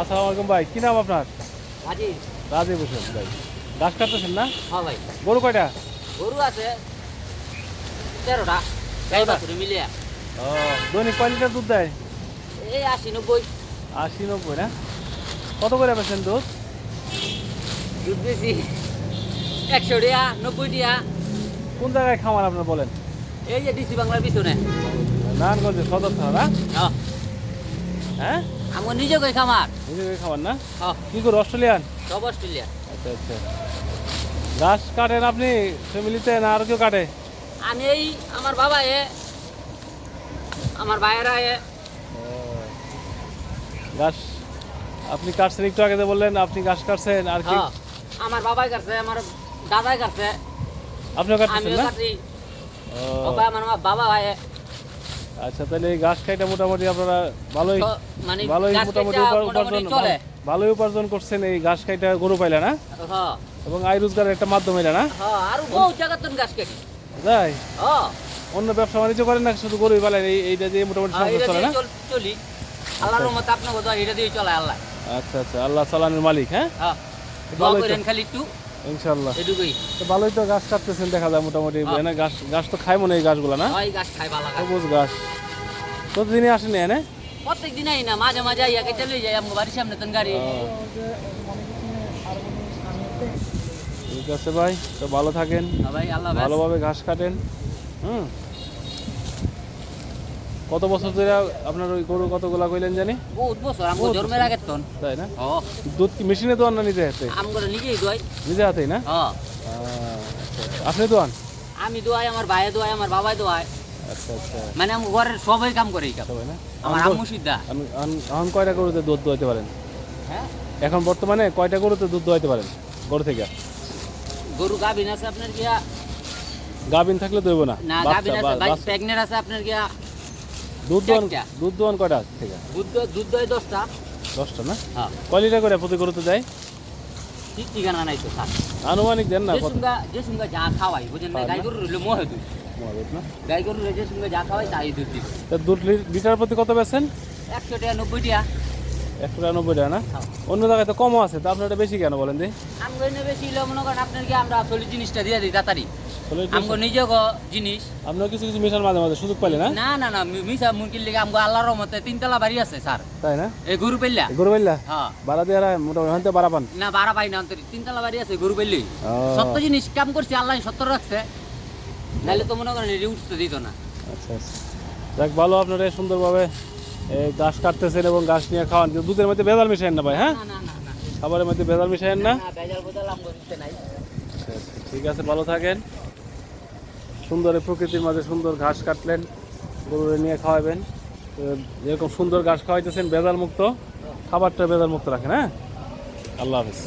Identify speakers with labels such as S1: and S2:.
S1: আসসালামু আলাইকুম ভাই কি নাম আপনার?
S2: আজি
S1: রাজীব হোসেন ভাই। ঘাস কাটতেছেন না?
S2: হ্যাঁ ভাই।
S1: গরু কয়টা?
S2: গরু আছে তেরোটা। গাই বাছুরি মিলিয়ে।
S1: ও দৈনিক কয় লিটার দুধ দেয়?
S2: এই আশি নব্বই।
S1: আশি নব্বই না? কত করে বেছেন দুধ?
S2: দুধ বেশি একশো টিয়া নব্বই টিয়া।
S1: কোন জায়গায় খামার আপনার বলেন?
S2: এই যে ডিসি বাংলার পিছনে।
S1: নারায়ণগঞ্জে সদর থানা
S2: হ্যাঁ।
S1: হ্যাঁ?
S2: আমার নিজে কই খামার?
S1: নিজে খামার না? কি করে অস্ট্রেলিয়ান?
S2: সব অস্ট্রেলিয়া
S1: আচ্ছা আচ্ছা। ঘাস কাটেন আপনি? ফ্যামিলিতে না আর কেউ কাটে?
S2: আমি এই আমার বাবা এ আমার ভাইয়েরা এ।
S1: ঘাস আপনি কাটছেন একটু আগে বললেন আপনি ঘাস কাটছেন আর কি?
S2: আমার বাবাই কাটছে আমার দাদাই কাটছে।
S1: আপনিও কাটতেছেন
S2: আমিও
S1: না? ও,
S2: আমার বাবা ভাই
S1: আচ্ছা তাহলে এই ঘাস খাইটা মোটামুটি আপনারা ভালোই
S2: মানে
S1: ভালোই মোটামুটি উপার্জন
S2: চলে।
S1: ভালোই উপার্জন করছেন এই ঘাস খাইটা গরু পাইলে না?
S2: হ্যাঁ
S1: এবং আয় রোজগারের একটা মাধ্যম এটা না?
S2: হ্যাঁ আর বহু জায়গা তো গাছ কেটে হ্যাঁ
S1: অন্য ব্যবসা বাণিজ্য করেন না শুধু গরুই পালেন এই এইটা দিয়ে মোটামুটি সংসার চলে না?
S2: চলি আল্লাহর রহমতে আপনার কথা এটা দিয়ে চলে আল্লাহ।
S1: আচ্ছা আচ্ছা আল্লাহ সালামের মালিক হ্যাঁ?
S2: হ্যাঁ দোয়া করেন খালি একটু।
S1: ইনশাল্লাহ
S2: এটুকুই।
S1: তো ভালোই তো গাছ কাটতেছেন দেখা যায় মোটামুটি। এনে গাছ গাছ তো খায় মনে এই গাছগুলো না?
S2: হয় গাছ খায় ভালো
S1: সবুজ গাছ। প্রতিদিনই আসেনি এনে?
S2: প্রত্যেক দিন আই না মাঝে মাঝে আইয়া কেটে লই যাই আমার বাড়ির সামনে তন গাড়ি।
S1: ঠিক আছে ভাই তো ভালো থাকেন।
S2: হ্যাঁ ভাই আল্লাহ
S1: ভালোভাবে ঘাস কাটেন। হুম। কত বছর ধরে আপনার ওই গরু কতগুলা কইলেন জানি?
S2: বহুত বছর আমগো জন্মের আগে তন
S1: তাই না?
S2: ও
S1: দুধ কি মেশিনে দোয়ান না নিজে হাতে?
S2: আমগো নিজেই দোয়াই।
S1: নিজে হাতেই না। আপনি দোয়ান?
S2: আমি দোয়াই আমার ভাইয়ে দোয়াই আমার বাবাই দোয়াই।
S1: আচ্ছা আচ্ছা।
S2: মানে আমার ঘরের সবাই কাম করে এই
S1: সবাই না?
S2: আমার আম্মু সিদ্ধা।
S1: আমি- এখন- এখন কয়টা গরুতে দুধ দোয়াইতে পারেন?
S2: হ্যাঁ?
S1: এখন বর্তমানে কয়টা গরুতে দুধ দোয়াইতে পারেন? গরু থেকে?
S2: গরু গাভিন আছে আপনার গিয়া।
S1: গাভিন থাকলে দইব না?
S2: না গাভিন আছে
S1: বা-
S2: ভাই
S1: বাচ্চা।
S2: আছে আপনার গিয়া।
S1: দুধ দোয়ান। দুধ দোয়ান কয়টা থেকে?
S2: দুধ দুধ দই দশটা।
S1: দশটা না?
S2: হ্যাঁ।
S1: কয় লিটার করে প্রতি গরুতে দেয়?
S2: ঠিক ঠিকানা নাই তো স্যার।
S1: আনুমানিক দেন না
S2: যে সঙ্গে যে সঙ্গে যা খাওয়াই বুঝেন না? গাই? গরু রইলে মোহে দুধ।
S1: না?
S2: গাই গরু যে সঙ্গে যা খাওয়াই তাই দুধ দিবে।
S1: দুধ লিটার প্রতি কত বেছেন
S2: একশো টাকা নব্বই টাকা।
S1: একশো টাকা নব্বই টাকা না?
S2: হ্যাঁ।
S1: অন্য জায়গায় তো কমও আছে তা আপনার বেশি কেন বলেন দি?
S2: এনে বেশি হলে মনে করেন আপনার কি আমরা আসলে জিনিসটা দিয়ে দিই তাড়াতাড়ি। আমগো নিজে জিনিস।
S1: আপনার কিছু কিছু মিশার মাঝে মাঝে সুযোগ পাইলে না?
S2: না না না মিশা মুরগির লিগে আমগো আল্লাহর রহমতে তিনতলা বাড়ি আছে স্যার।
S1: তাই না?
S2: এই গরু পেল্লা
S1: গরু পাইলা?
S2: হ্যাঁ।
S1: বাড়া দিয়ে মোটামুটি হয়তো বাড়া পান?
S2: না বাড়া পাই না অন্তরি তিনতলা বাড়ি আছে গরু পেল্লি সত্য জিনিস কাম করছি আল্লাহ সত্য রাখছে। নাহলে তো মনে করেন দিত না।
S1: আচ্ছা আচ্ছা। যাক ভালো আপনারা সুন্দরভাবে এই গাছ কাটতেছেন এবং গাছ নিয়ে খাওয়ান। কিন্তু দুধের মধ্যে ভেজাল মিশাইন না ভাই হ্যাঁ? খাবারের মধ্যে ভেজাল মিশাইন না? আচ্ছা, ঠিক আছে ভালো থাকেন। সুন্দর প্রকৃতির মাঝে সুন্দর ঘাস কাটলেন, গরুরে নিয়ে খাওয়াবেন। এরকম সুন্দর ঘাস খাওয়াইতেছেন বেদার মুক্ত খাবারটা বেদার মুক্ত রাখেন হ্যাঁ? আল্লাহ হাফিজ।